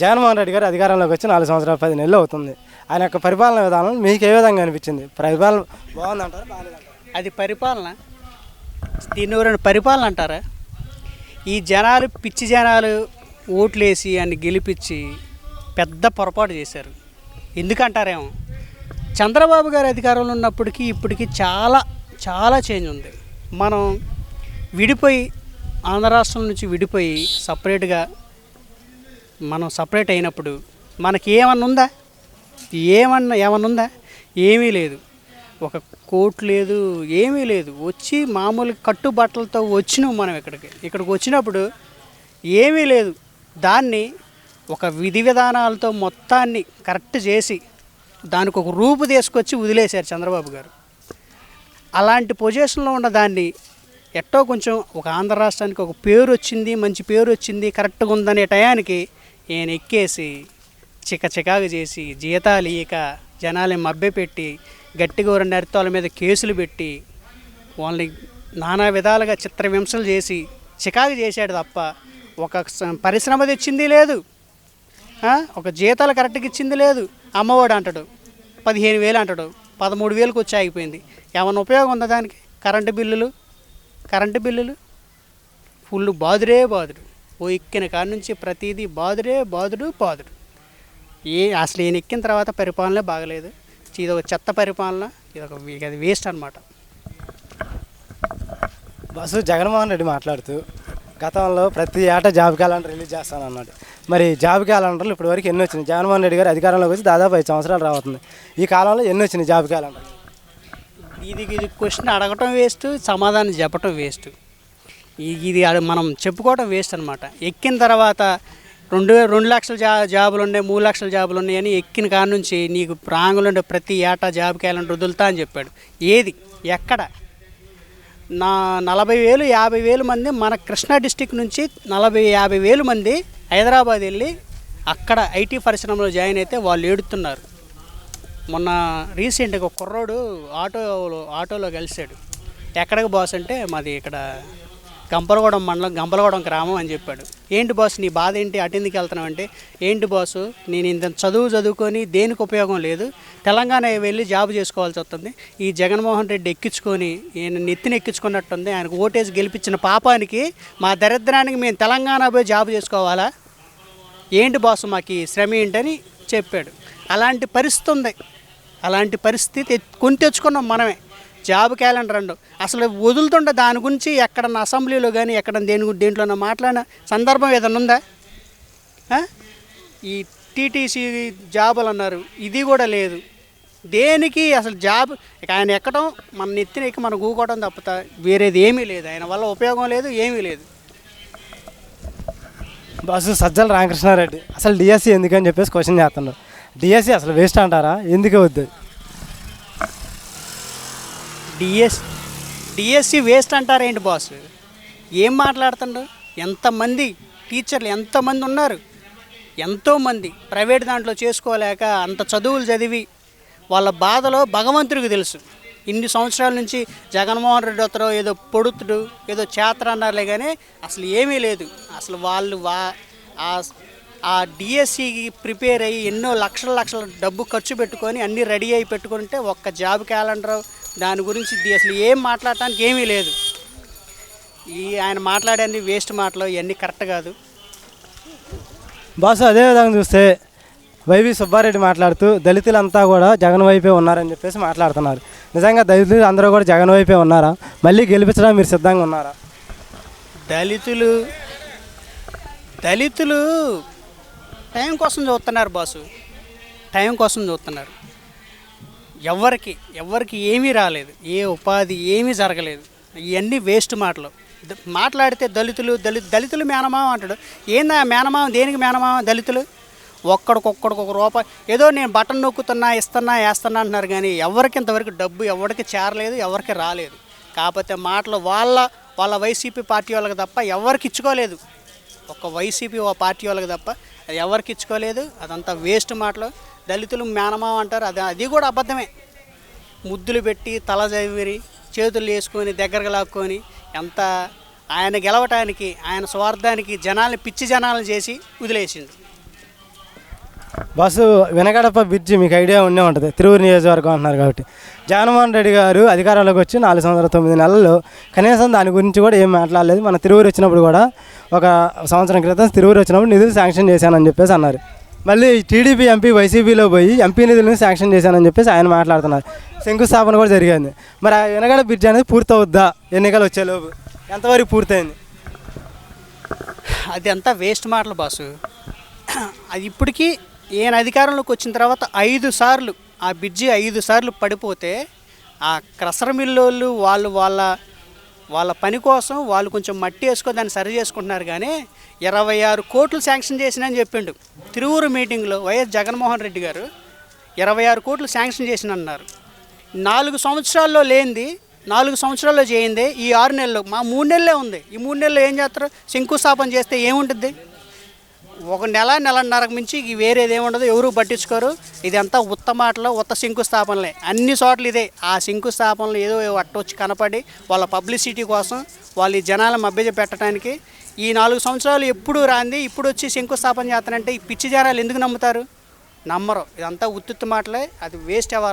జగన్మోహన్ రెడ్డి గారు అధికారంలోకి వచ్చి నాలుగు సంవత్సరాల పది నెలలు అవుతుంది. ఆయన యొక్క పరిపాలన విధానం మీకు ఏ విధంగా అనిపించింది? పరిపాలన బాగుందంటారా బాగాలేదంటారా? అది పరిపాలన. దీన్ని ఎవరైనా పరిపాలన అంటారా? ఈ జనాలు పిచ్చి జనాలు ఓట్లేసి అని గెలిపించి పెద్ద పొరపాటు చేశారు. ఎందుకంటారేమో? చంద్రబాబు గారి అధికారంలో ఉన్నప్పటికీ ఇప్పటికీ చాలా చాలా చేంజ్ ఉంది. మనం విడిపోయి ఆంధ్ర రాష్ట్రం నుంచి విడిపోయి సపరేట్గా మనం సపరేట్ అయినప్పుడు మనకి ఏమన్నా ఉందా ఏమన్నా ఏమన్నా ఉందా ఏమీ లేదు. ఒక కోట్ లేదు ఏమీ లేదు. వచ్చి మామూలు కట్టుబట్టలతో వచ్చినాం మనం ఇక్కడికి. ఇక్కడికి వచ్చినప్పుడు ఏమీ లేదు. దాన్ని ఒక విధి విధానాలతో మొత్తాన్ని కరెక్ట్ చేసి దానికి ఒక రూపు తీసుకొచ్చి వదిలేశారు చంద్రబాబు గారు. అలాంటి పొజిషన్లో ఉన్న దాన్ని ఎట్టో కొంచెం ఒక ఆంధ్ర రాష్ట్రానికి ఒక పేరు వచ్చింది మంచి పేరు వచ్చింది కరెక్ట్గా ఉందనే టయానికి ఈయన ఎక్కేసి చిక చికాకు చేసి జీతాలు ఇయ్యక జనాలని మభ్యపెట్టి గట్టిగా రెండు అరితాల మీద కేసులు పెట్టి వాళ్ళని నానా విధాలుగా చిత్రహింసలు చేసి చికాకు చేశాడు తప్ప ఒక పరిశ్రమ తెచ్చింది లేదు. ఒక జీతాలు కరెక్ట్గా ఇచ్చింది లేదు. అమ్మఒడు అంటాడు. పదిహేను వేలు అంటాడు. పదమూడు వేలకు వచ్చి ఆగిపోయింది. ఏమైనా ఉపయోగం ఉందా దానికి? కరెంటు బిల్లులు? కరెంటు బిల్లులు? ఫుల్ బాదురే బాదుడు. ఓ ఎక్కిన కాడ నుంచి ప్రతిదీ బాదురే బాదుడు బాదుడు. ఏ అసలు ఈయన ఎక్కిన తర్వాత పరిపాలన బాగలేదు. ఇది ఒక చెత్త పరిపాలన ఇది ఒక అది వేస్ట్ అనమాట బస్సు జగన్మోహన్ రెడ్డి మాట్లాడుతూ గతంలో ప్రతి ఏటా జాబ్ క్యాలెండర్ రిలీజ్ చేస్తానన్నాడు. మరి జాబ్ క్యాలెండర్లు ఇప్పటి వరకు ఎన్ని వచ్చినాయి? జగన్మోహన్ రెడ్డి గారు అధికారంలోకి వచ్చి దాదాపు ఐదు సంవత్సరాలు రావుతుంది ఈ కాలంలో ఎన్ని వచ్చినాయి జాబ్ క్యాలెండర్ ఇది ఇది క్వశ్చన్ అడగటం వేస్ట్ సమాధానం చెప్పటం వేస్ట్ ఇది మనం చెప్పుకోవడం వేస్ట్ అనమాట ఎక్కిన తర్వాత రెండు రెండు లక్షల జా జాబులు ఉన్నాయి మూడు లక్షల జాబులు ఉన్నాయి అని ఎక్కిన కాడ నుంచి నీకు ప్రాంగులు ఉండే ప్రతి ఏటా జాబుకి వెళ్ళండి రుదులుతా అని చెప్పాడు. ఏది? ఎక్కడ? నా నలభై వేలు యాభై వేలు మంది మన కృష్ణా డిస్టిక్ నుంచి నలభై యాభై వేలు మంది హైదరాబాద్ వెళ్ళి అక్కడ ఐటీ పరిశ్రమలో జాయిన్ అయితే వాళ్ళు ఏడుతున్నారు. మొన్న రీసెంట్గా ఒక కుర్రోడు ఆటోలో ఆటోలో కలిశాడు. ఎక్కడికి బాస్ అంటే మాది ఇక్కడ గంపలగూడెం మండలం గంపలగూడెం గ్రామం అని చెప్పాడు. ఏంటి బాస్ నీ బాధ ఏంటి? అటెందుకు వెళ్తున్నావు అంటే ఏంటి బాసు నేను ఇంత చదువు చదువుకొని దేనికి ఉపయోగం లేదు తెలంగాణ వెళ్ళి జాబ్ చేసుకోవాల్సి వస్తుంది. ఈ జగన్మోహన్ రెడ్డి ఎక్కించుకొని ఈయన నెత్తిని ఎక్కించుకున్నట్టుంది ఆయనకు ఓటేసి గెలిపించిన పాపానికి మా దరిద్రానికి మేము తెలంగాణ పోయి జాబ్ చేసుకోవాలా? ఏంటి బాసు మాకు ఈ శ్రమ ఏంటని చెప్పాడు. అలాంటి పరిస్థితి ఉంది. అలాంటి పరిస్థితి కొని తెచ్చుకున్నాం మనమే. జాబ్ క్యాలెండర్ అండు. అసలు వదులుతుండే దాని గురించి ఎక్కడన్నా అసెంబ్లీలో కానీ ఎక్కడ దేని దేంట్లోనో మాట్లాడిన సందర్భం ఏదైనా ఉందా? ఈ టీటీసీ జాబులు అన్నారు. ఇది కూడా లేదు. దేనికి అసలు జాబ్ ఇక ఆయన ఎక్కడం మన నెత్తిన ఎక్కి మనం గూకోవడం తప్ప వేరేది ఏమీ లేదు. ఆయన వల్ల ఉపయోగం లేదు ఏమీ లేదు. బస్సు సజ్జల రామకృష్ణారెడ్డి. అసలు డిఎస్సి ఎందుకని చెప్పేసి క్వశ్చన్ చేస్తున్నారు డిఎస్సి అసలు వేస్ట్ అంటారా? ఎందుకు వద్దు? డిఎస్ డిఎస్సి వేస్ట్ అంటారేంటి బాస్ ఏం మాట్లాడుతుండ్రు? ఎంతమంది టీచర్లు ఎంతమంది ఉన్నారు? ఎంతోమంది ప్రైవేట్ దాంట్లో చేసుకోలేక అంత చదువులు చదివి వాళ్ళ బాధలో భగవంతుడికి తెలుసు. ఇన్ని సంవత్సరాల నుంచి జగన్మోహన్ రెడ్డి వస్తారు ఏదో పొడుతుడు ఏదో చేత్ర అన్నారులే కానీ అసలు ఏమీ లేదు. అసలు వాళ్ళు వా ఆ- ఆ డిఎస్సికి ప్రిపేర్ అయ్యి ఎన్నో లక్షల లక్షల డబ్బు ఖర్చు పెట్టుకొని అన్నీ రెడీ అయి పెట్టుకుంటే ఒక్క జాబ్ క్యాలెండర్ దాని గురించి అసలు ఏం మాట్లాడటానికి ఏమీ లేదు. ఈ ఆయన మాట్లాడేది వేస్ట్ మాటలు ఇవన్నీ కరెక్ట్ కాదు. బాసు అదే విధంగా చూస్తే వైవి సుబ్బారెడ్డి మాట్లాడుతూ దళితులంతా కూడా జగన్ వైపే ఉన్నారని చెప్పేసి మాట్లాడుతున్నారు. నిజంగా దళితులు అందరూ కూడా జగన్ వైపే ఉన్నారా? మళ్ళీ గెలిపించడానికి మీరు సిద్ధంగా ఉన్నారా? దళితులు దళితులు టైం కోసం చూస్తున్నారు బాసు. టైం కోసం చూస్తున్నారు. ఎవరికి ఎవరికి ఏమీ రాలేదు ఏ ఉపాధి ఏమీ జరగలేదు. ఇవన్నీ వేస్ట్ మాటలు. మాట్లాడితే దళితులు దళిత దళితులు మేనమామ అంటాడు. ఏందా మేనమామ దేనికి మేనమామ దళితులు? ఒక్కడికొక్కడికి ఒక రూపాయి. ఏదో నేను బటన్ నొక్కుతున్నా ఇస్తున్నా వేస్తున్నా అంటున్నారు కానీ ఎవరికి ఇంతవరకు డబ్బు ఎవరికి చేరలేదు ఎవరికి రాలేదు. కాకపోతే మాటలు వాళ్ళ వాళ్ళ వైసీపీ పార్టీ వాళ్ళకి తప్ప ఎవరికి ఇచ్చుకోలేదు. ఒక వైసీపీ ఓ పార్టీ వాళ్ళకి తప్ప అది ఎవరికి ఇచ్చుకోలేదు. అదంతా వేస్ట్ మాటలు. దళితులు మేనమామ అంటారు. అది అది కూడా అబద్ధమే. ముద్దులు పెట్టి తల జవిరి చేతులు వేసుకొని దగ్గరకు లాక్కొని ఎంత ఆయన గెలవటానికి ఆయన స్వార్థానికి జనాల్ని పిచ్చి జనాలు చేసి వదిలేసిండు బస్సు వెనగడప బ్రిడ్జి మీకు ఐడియా ఉండే ఉంటుంది. తిరువురు నియోజకవర్గం అంటున్నారు కాబట్టి. జగన్మోహన్ రెడ్డి గారు అధికారంలోకి వచ్చి నాలుగు సంవత్సరాల తొమ్మిది నెలల్లో కనీసం దాని గురించి కూడా ఏం మాట్లాడలేదు. మన తిరువురు వచ్చినప్పుడు కూడా ఒక సంవత్సరం క్రితం తిరువురు వచ్చినప్పుడు నిధులు శాంక్షన్ చేశానని చెప్పేసి అన్నారు. మళ్ళీ టీడీపీ ఎంపీ వైసీపీలో పోయి ఎంపీ నిధులను శాంక్షన్ చేశానని చెప్పేసి ఆయన మాట్లాడుతున్నారు. శంకుస్థాపన కూడా జరిగింది. మరి ఆ వెనగడ బ్రిడ్జ్ అనేది పూర్తవుద్దా? ఎన్నికలు వచ్చేలోపు ఎంతవరకు పూర్తయింది? అది అంతా వేస్ట్ మాటలు బాసు. అది ఇప్పటికీ ఈయన అధికారంలోకి వచ్చిన తర్వాత ఐదు సార్లు ఆ బ్రిడ్జి ఐదు సార్లు పడిపోతే ఆ క్రసర మిల్లోళ్ళు వాళ్ళు వాళ్ళ వాళ్ళ పని కోసం వాళ్ళు కొంచెం మట్టి వేసుకొని దాన్ని సరి చేసుకుంటున్నారు కానీ ఇరవై ఆరు కోట్లు శాంక్షన్ చేసినని చెప్పిండు. తిరువురు మీటింగ్లో వైఎస్ జగన్మోహన్ రెడ్డి గారు ఇరవై ఆరు కోట్లు శాంక్షన్ చేసిన అన్నారు నాలుగు సంవత్సరాల్లో లేనిది నాలుగు సంవత్సరాల్లో చేయింది ఈ ఆరు నెలలు మా మూడు నెలలే ఉంది. ఈ మూడు నెలలు ఏం చేస్తారు? శంకుస్థాపన చేస్తే ఏముంటుంది? ఒక నెల నెలన్నరకు మించి ఇక వేరేది ఏముండదు ఎవరు పట్టించుకోరు. ఇదంతా ఉత్త మాటలు ఉత్త శంకుస్థాపనలే. అన్ని చోట్ల ఇదే. ఆ శంకుస్థాపనలు ఏదో అట్టొచ్చి కనపడి వాళ్ళ పబ్లిసిటీ కోసం వాళ్ళ జనాల మభ్యజ పెట్టడానికి ఈ నాలుగు సంవత్సరాలు ఎప్పుడు రాంది ఇప్పుడు వచ్చి శంకుస్థాపన చేస్తానంటే ఈ పిచ్చి జనాలు ఎందుకు నమ్ముతారు? నమ్మరు. ఇదంతా ఉత్తుత్తు మాటలే. అది వేస్ట్ ఎవరు